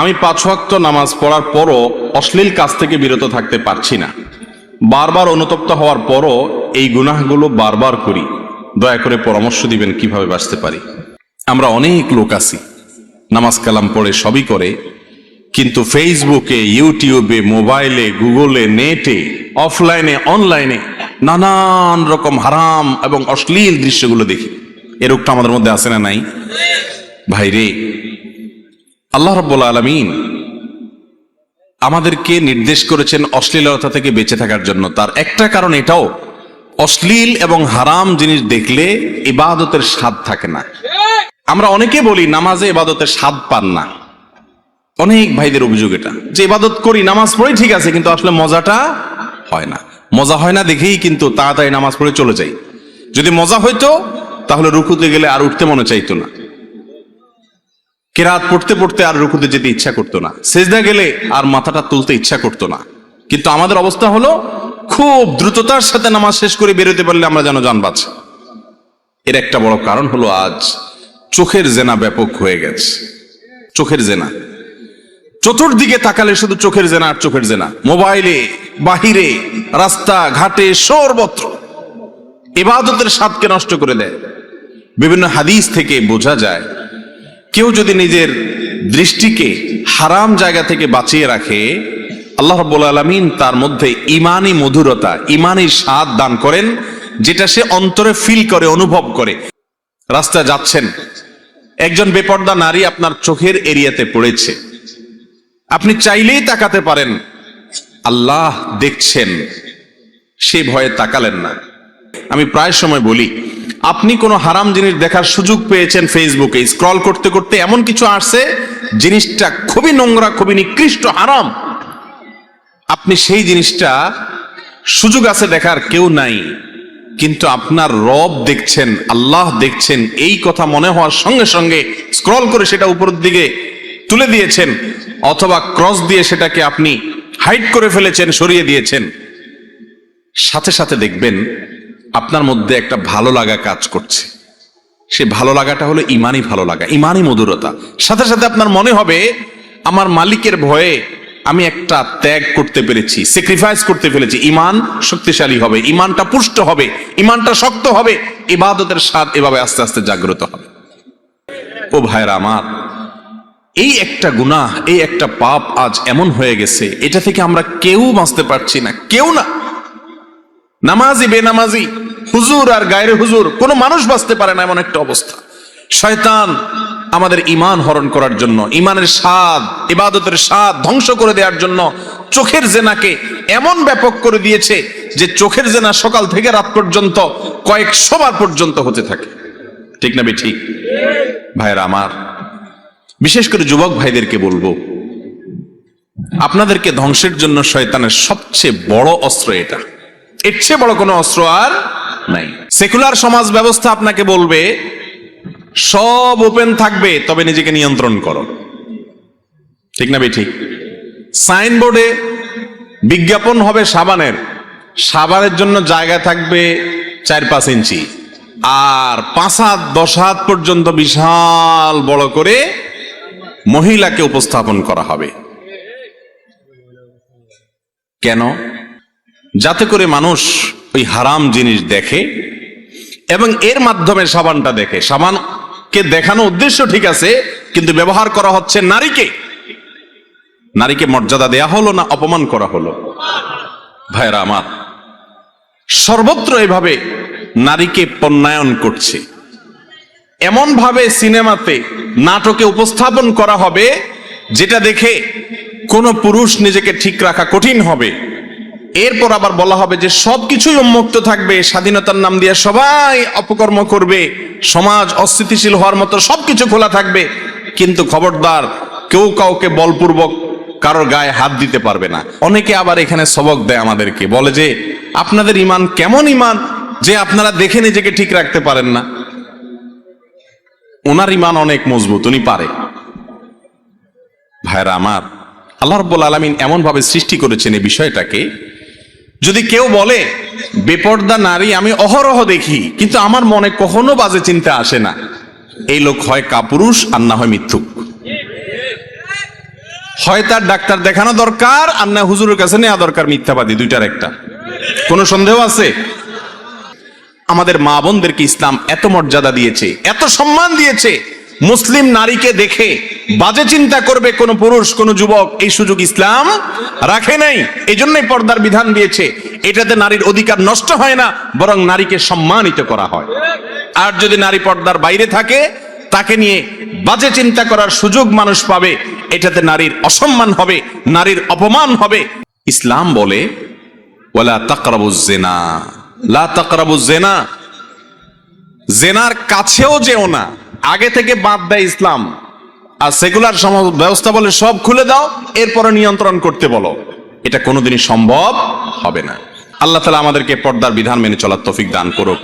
আমি পাঁচ ওয়াক্ত নামাজ পড়ার পরও অশ্লীল কাজ থেকে বিরত থাকতে পারছি না। বারবার অনুতপ্ত হওয়ার পরও এই গুনাহগুলো বারবার করি। দয়া করে পরামর্শ দিবেন কীভাবে বাঁচতে পারি। আমরা অনেক লোক আছি, নামাজ কালাম পড়ে সবই করে, কিন্তু ফেসবুকে, ইউটিউবে, মোবাইলে, গুগলে, নেটে, অফলাইনে, অনলাইনে নানান রকম হারাম এবং অশ্লীল দৃশ্যগুলো দেখি। এ রোগটা আমাদের মধ্যে আছে না নাই? ভাই রে আল্লাহ রব্বুল আলমিন আমাদেরকে নির্দেশ করেছেন অশ্লীলতা থেকে বেঁচে থাকার জন্য। তার একটা কারণ এটাও, অশ্লীল এবং হারাম জিনিস দেখলে ইবাদতের স্বাদ থাকে না। আমরা অনেকে বলি, নামাজে ইবাদতের স্বাদ পান না। অনেক ভাইদের অভিযোগ এটা, যে ইবাদত করি, নামাজ পড়ে ঠিক আছে, কিন্তু আসলে মজাটা হয় না। মজা হয় না দেখেই কিন্তু তাড়াতাড়ি নামাজ পড়ে চলে যাই। যদি মজা হইতো, তাহলে রুকুতে গেলে আর উঠতে মনে চাইতো না। কেরাত পড়তে পড়তে আর রুকুতে যেতে ইচ্ছা করতো না। সেজদা গেলে আর মাথাটা তুলতে ইচ্ছা করতো না। কিন্তু আমাদের অবস্থা হলো, খুব দ্রুততার সাথে নামাজ শেষ করে বেরোতে পারলে আমরা যেন যান বাঁচি এর একটা বড় কারণ হলো আজ চোখের জেনা ব্যাপক হয়ে গেছে। চোখের জেনা। চতুর্দিকে তাকালে শুধু চোখের জেনা আর চোখের জেনা। মোবাইলে, বাহিরে, রাস্তা, ঘাটে সর্বত্র। ইবাদতের স্বাদকে নষ্ট করে দেয়। বিভিন্ন হাদিস থেকে বোঝা যায় কেউ যদি নিজের দৃষ্টিকে হারাম জায়গা থেকে বাঁচিয়ে রাখে, আল্লাহ রব্বুল আলমিন তার মধ্যে ইমানই মধুরতা, ইমানই স্বাদ দান করেন, যেটা সে অন্তরে ফিল করে, অনুভব করে। রাস্তায় যাচ্ছেন, একজন বেপর্দা নারী আপনার চোখের এরিয়াতে পড়েছে। আপনি চাইলেই তাকাতে পারেন, আল্লাহ দেখছেন, সে ভয়ে তাকালেন না। আমি প্রায় সময় বলি আপনি কোনো হারাম জিনিস দেখার সুযোগ পেয়েছেন ফেসবুকে। স্ক্রল করতে করতে এমন কিছু আসছে, জিনিসটা খুবই নোংরা, খুবই নিকৃষ্ট, হারাম। আপনি সেই জিনিসটা সুযোগ আছে দেখার কেউ নাই। কিন্তু আপনার রব দেখছেন, আল্লাহ দেখছেন, এই কথা মনে হওয়ার সঙ্গে সঙ্গে স্ক্রল করে সেটা উপরের দিকে তুলে দিয়েছেন, অথবা ক্রস দিয়ে সেটাকে আপনি হাইট করে ফেলেছেন, সরিয়ে দিয়েছেন। সাথে সাথে দেখবেন আপনার মধ্যে একটা ভালো লাগা কাজ করছে। সে ভালো লাগাটা হলো ইমানই ভালো লাগা, ইমানই মধুরতা। সাথে সাথে আপনার মনে হবে, আমার মালিকের ভয়ে আমি একটা ত্যাগ করতে পেরেছি স্যাক্রিফাইস করতে পেরেছি। ইমান শক্তিশালী হবে, ইমানটা পুষ্ট হবে, ইমানটা শক্ত হবে, ইবাদতের স্বাদ এভাবে আস্তে আস্তে জাগ্রত হবে। ও ভাইরা আমার, এই একটা গুনাহ, এই একটা পাপ আজ এমন হয়ে গেছে, এটা থেকে আমরা কেউ বাঁচতে পারছি না, কেউ না। নামাজি, বেনামাজি, হুজুর আর গায়ের হুজুর, কোনো মানুষ বাঁচতে পারে না এমন একটা অবস্থা। শয়তান আমাদের ইমান হরণ করার জন্য ইমানের স্বাদ, ইবাদতের স্বাদ ধ্বংস করে দেওয়ার জন্য চোখের জেনাকে এমন ব্যাপক করে দিয়েছে যে চোখের জেনা সকাল থেকে রাত পর্যন্ত কয়েকশো বার পর্যন্ত হতে থাকে। ঠিক না ঠিক ভাইরা আমার, বিশেষ করে যুবক ভাইদেরকে বলব, আপনাদেরকে ধ্বংসের জন্য শয়তানের সবচেয়ে বড় অস্ত্র এটা। এর চেয়ে বড় কোনো অস্ত্র আর নাই। সেকুলার সমাজ ব্যবস্থা আপনাকে বলবে, সব ওপেন থাকবে, তবে নিজেকে নিয়ন্ত্রণ করো। ঠিক না ঠিক সাইনবোর্ডে বিজ্ঞাপন হবে সাবানের। সাবানের জন্য জায়গা থাকবে চার পাঁচ ইঞ্চি। আর পাঁচ হাত, দশ হাত পর্যন্ত বিশাল বড় করে মহিলাকে উপস্থাপন করা হবে। কেন? যাতে করে মানুষ ওই হারাম জিনিস দেখে এবং এর মাধ্যমে সাবানটা দেখে। সাবানকে দেখানো উদ্দেশ্য ঠিক আছে, কিন্তু ব্যবহার করা হচ্ছে নারীকে। নারীকে মর্যাদা দেয়া হলো না অপমান করা হলো? ভাইরা আমার, সর্বত্র এভাবে নারীকে পণ্যায়ন করছে। এমন ভাবে সিনেমাতে নাটকে উপস্থাপন করা হবে, যেটা দেখে কোনো পুরুষ নিজেকে ঠিক রাখা কঠিন হবে। এরপর আবার বলা হবে যে সবকিছুই উন্মুক্ত থাকবে, স্বাধীনতার নাম দিয়ে সবাই অপকর্ম করবে, সমাজ অস্থিতিশীল হওয়ার মতো সবকিছু খোলা থাকবে, কিন্তু খবরদার কেউ কাউকে বলপূর্বক কারোর গায়ে হাত দিতে পারবে না। অনেকে আবার এখানে সবক দেয় আমাদেরকে, বলে যে, আপনাদের ইমান কেমন ইমান যে আপনারা দেখে নিজেকে ঠিক রাখতে পারেন না? ওনার ইমান অনেক মজবুত, উনি পারে। ভাইরা আমার, আল্লাহ রব্বুল আলমিন এমন ভাবে সৃষ্টি করেছেন এই বিষয়টাকে যদি কেউ বলে, বেপর্দা নারী, আমি অহরহ দেখি, কিন্তু আমার মনে কখনো বাজে চিন্তা আসে না। এই লোক হয় কাপুরুষ আর না হয় মিথ্যুক। হয় তার ডাক্তার দেখানো দরকার আর না হুজুরের কাছে নেওয়া দরকার মিথ্যাবাদী, দুইটার একটা। কোনো সন্দেহ আছে? আমাদের মা বোনদেরকে ইসলাম এত মর্যাদা দিয়েছে, এত সম্মান দিয়েছে, মুসলিম নারীকে দেখে বাজে চিন্তা করবে কোন পুরুষ, কোন যুবক এই সুযোগ ইসলাম রাখে নাই। এই জন্যই পর্দার বিধান দিয়েছে, এটাতে নারীর অধিকার নষ্ট হয় না, বরং নারীকে সম্মানিত করা হয়। আর যদি নারী পর্দার বাইরে থাকে, তাকে নিয়ে বাজে চিন্তা করার সুযোগ মানুষ পাবে, এটাতে নারীর অসম্মান হবে, নারীর অপমান হবে। ইসলাম বলে, ওয়ালা তাকরাবুজ জেনা। লা তাকরাবুজ জেনা। জেনার কাছেও যেও না। আগে থেকে বাদ দেয় ইসলাম। আর সেকুলার ব্যবস্থা বলে সব খুলে দাও এরপরে নিয়ন্ত্রণ করতে বলো। এটা কোনোদিনই সম্ভব হবে না। আল্লাহ তালা আমাদেরকে পর্দার বিধান মেনে চলার তফিক দান করুক।